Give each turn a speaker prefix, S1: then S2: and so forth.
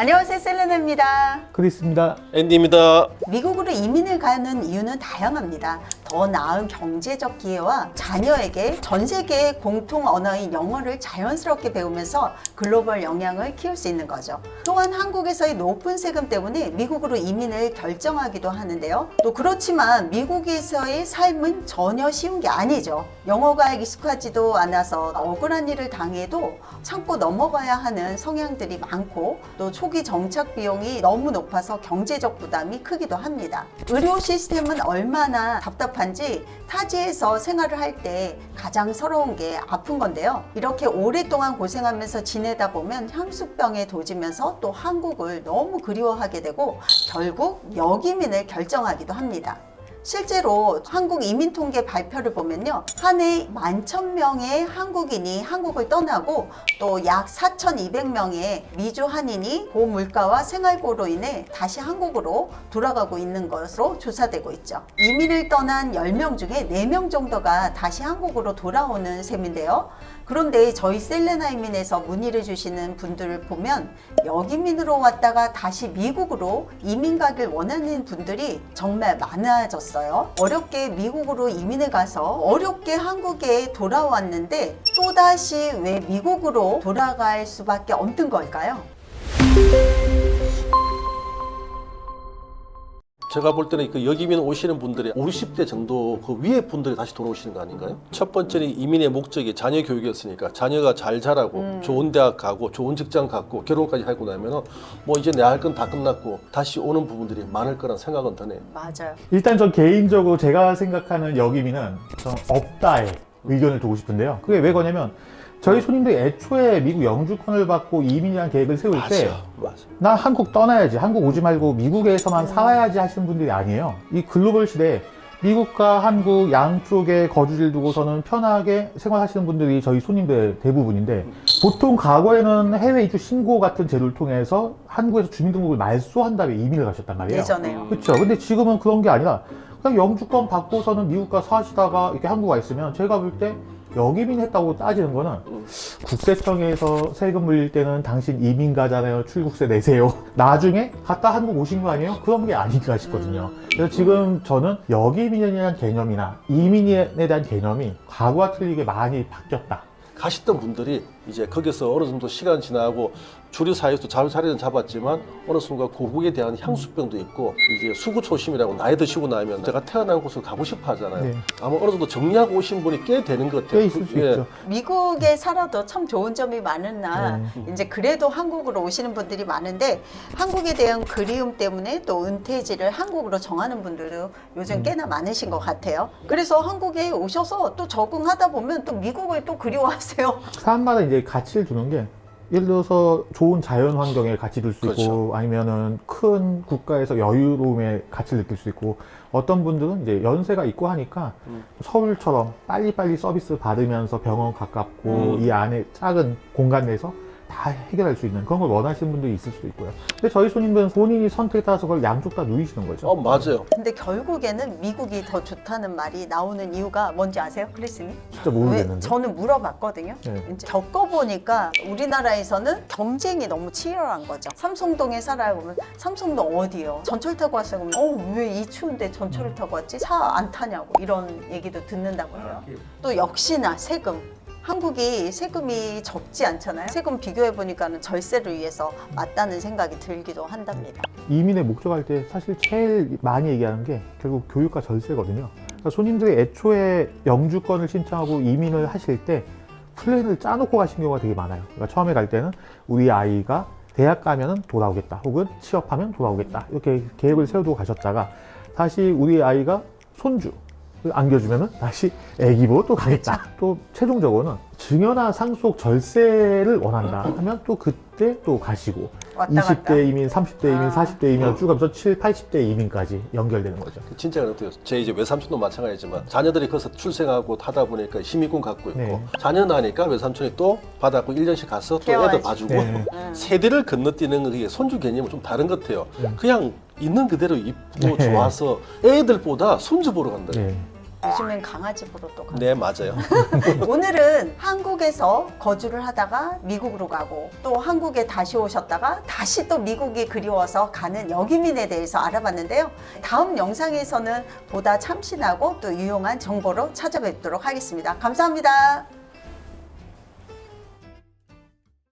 S1: 안녕하세요 셀레나입니다.
S2: 크리스입니다.
S3: 앤디입니다.
S1: 미국으로 이민을 가는 이유는 다양합니다. 더 나은 경제적 기회와 자녀에게 전 세계 공통 언어인 영어를 자연스럽게 배우면서 글로벌 영향을 키울 수 있는 거죠. 또한 한국에서의 높은 세금 때문에 미국으로 이민을 결정하기도 하는데요. 또 그렇지만 미국에서의 삶은 전혀 쉬운 게 아니죠. 영어가 익숙하지도 않아서 억울한 일을 당해도 참고 넘어가야 하는 성향들이 많고 또 초기 정착 비용이 너무 높아서 경제적 부담이 크기도 합니다. 의료 시스템은 얼마나 답답한 지 타지에서 생활을 할 때 가장 서러운 게 아픈 건데요. 이렇게 오랫동안 고생하면서 지내다 보면 향수병에 도지면서 또 한국을 너무 그리워하게 되고 결국 역이민을 결정하기명하기도 합니다. 실제로 한국 이민 통계 발표를 보면요. 한해 만천 명의 한국인이 한국을 떠나고 또 약 4,200명의 미주 한인이 고물가와 생활고로 인해 다시 한국으로 돌아가고 있는 것으로 조사되고 있죠. 이민을 떠난 10명 중에 4명 정도가 다시 한국으로 돌아오는 셈인데요. 그런데 저희 셀레나 이민에서 문의를 주시는 분들을 보면 여기민으로 왔다가 다시 미국으로 이민 가길 원하는 분들이 정말 많아졌어요. 어렵게 미국으로 이민을 가서 어렵게 한국에 돌아왔는데 또다시 왜 미국으로 돌아갈 수밖에 없는 걸까요?
S3: 제가 볼 때는 그 여기민 오시는 분들이 50대 정도 그 위에 분들이 다시 돌아오시는 거 아닌가요? 첫 번째는 이민의 목적이 자녀 교육이었으니까 자녀가 잘 자라고
S1: 음.
S3: 좋은 대학 가고 좋은 직장 갖고 결혼까지 하고 나면은 뭐 이제 내 할 건 다 끝났고 다시 오는 부분들이 많을 거란 생각은 드네요.
S1: 맞아요.
S2: 일단 전 개인적으로 제가 생각하는 여기민은 좀 없다의 의견을 두고 싶은데요. 그게 왜 그러냐면 저희 손님들이 애초에 미국 영주권을 받고 이민이라는 계획을 세울 때
S3: 맞아, 맞아.
S2: 난 한국 떠나야지, 한국 오지 말고 미국에서만 살아야지 하시는 분들이 아니에요. 이 글로벌 시대에 미국과 한국 양쪽에 거주지를 두고서는 편하게 생활하시는 분들이 저희 손님들 대부분인데 보통 과거에는 해외 이주 신고 같은 제도를 통해서 한국에서 주민등록을 말소한 다음에 이민을 가셨단 말이에요.
S1: 예전에요.
S2: 그렇죠. 근데 지금은 그런 게 아니라 그냥 영주권 받고서는 미국 가서 사시다가 이렇게 한국 와 있으면 제가 볼때 역이민 했다고 따지는 거는
S3: 음.
S2: 국세청에서 세금 물릴 때는 당신 이민 가잖아요. 출국세 내세요. 나중에 갔다 한국 오신 거 아니에요? 그런 게 아닌가 싶거든요. 그래서 지금 저는 역이민에 대한 개념이나 이민에 대한 개념이 과거와 틀리게 많이 바뀌었다.
S3: 가셨던 분들이 이제 거기서 어느 정도 시간 지나고 주류 사회에서 잘 자리는 잡았지만 어느 순간 고국에 대한 향수병도 있고 이제 수구 초심이라고 나이 드시고 나면 제가 태어난 곳을 가고 싶어 하잖아요.
S2: 네.
S3: 아마 어느 정도 정리하고 오신 분이 꽤 되는 것 같아요.
S2: 꽤 있을 수
S3: 예.
S2: 있죠.
S1: 미국에 살아도 참 좋은 점이 많으나
S2: 네.
S1: 이제 그래도 한국으로 오시는 분들이 많은데 한국에 대한 그리움 때문에 또 은퇴지를 한국으로 정하는 분들도 요즘
S2: 음.
S1: 꽤나 많으신 것 같아요. 그래서 한국에 오셔서 또 적응하다 보면 또 미국을 또 그리워하세요.
S2: 사람마다 이제 가치를 두는 게 예를 들어서 좋은 자연 환경에 가치 둘수 있고
S3: 그렇죠.
S2: 아니면은 큰 국가에서 여유로움에 가치를 느낄 수 있고 어떤 분들은 이제 연세가 있고 하니까
S3: 음.
S2: 서울처럼 빨리빨리 서비스 받으면서 병원 가깝고
S3: 음.
S2: 이 안에 작은 공간 내서 다 해결할 수 있는 그런 걸 원하시는 분들이 있을 수도 있고요. 근데 저희 손님들은 본인이 선택에 따라서 그걸 양쪽 다 누리시는 거죠.
S3: 어 맞아요.
S1: 근데 결국에는 미국이 더 좋다는 말이 나오는 이유가 뭔지 아세요, 크리스님?
S2: 진짜
S1: 왜
S2: 모르겠는데.
S1: 저는 물어봤거든요.
S2: 네.
S1: 이제 겪어보니까 우리나라에서는 경쟁이 너무 치열한 거죠. 삼성동에 살아보면 삼성동 어디요? 전철 타고 왔어요. 그러면 어, 왜 이 추운데 전철을 타고 왔지? 차 안 타냐고 이런 얘기도 듣는다고 해요. 또 역시나 세금. 한국이 세금이 적지 않잖아요. 세금 비교해 보니까는 절세를 위해서 맞다는 생각이 들기도 한답니다.
S2: 이민의 목적할 때 사실 제일 많이 얘기하는 게 결국 교육과 절세거든요. 그러니까 손님들이 애초에 영주권을 신청하고 이민을 하실 때 플랜을 짜놓고 가신 경우가 되게 많아요. 그러니까 처음에 갈 때는 우리 아이가 대학 가면은 돌아오겠다. 혹은 취업하면 돌아오겠다. 이렇게 계획을 세워두고 가셨다가 다시 우리 아이가 손주 를 안겨주면은 다시 애기 보고 또 가겠다. 또 최종적으로는 증여나 상속 절세를 원한다 하면 또 그때 또 가시고
S1: 왔다 갔다.
S2: 20대 이민, 30대 이민,
S1: 아.
S2: 40대 이민 쭉 하면서 7, 80대 이민까지 연결되는 거죠.
S3: 진짜 그렇대요. 제 이제 외삼촌도 마찬가지지만 자녀들이 거기서 출생하고 하다 보니까 시민권 갖고 있고
S2: 네.
S3: 자녀 나니까 외삼촌이 또 받았고 1년씩 가서 또. 애들 봐주고
S2: 네.
S1: 음.
S3: 세대를 건너뛰는 그게 손주 개념은 좀 다른 것 같아요.
S2: 네.
S3: 그냥 있는 그대로 이쁘고
S2: 네.
S3: 좋아서 애들보다 손주 보러 간다.
S2: 네.
S1: 요즘엔 강아지 보러 또 가요.
S3: 네, 맞아요.
S1: 오늘은 한국에서 거주를 하다가 미국으로 가고 또 한국에 다시 오셨다가 다시 또 미국이 그리워서 가는 여기민에 대해서 알아봤는데요. 다음 영상에서는 보다 참신하고 또 유용한 정보로 찾아뵙도록 하겠습니다. 감사합니다.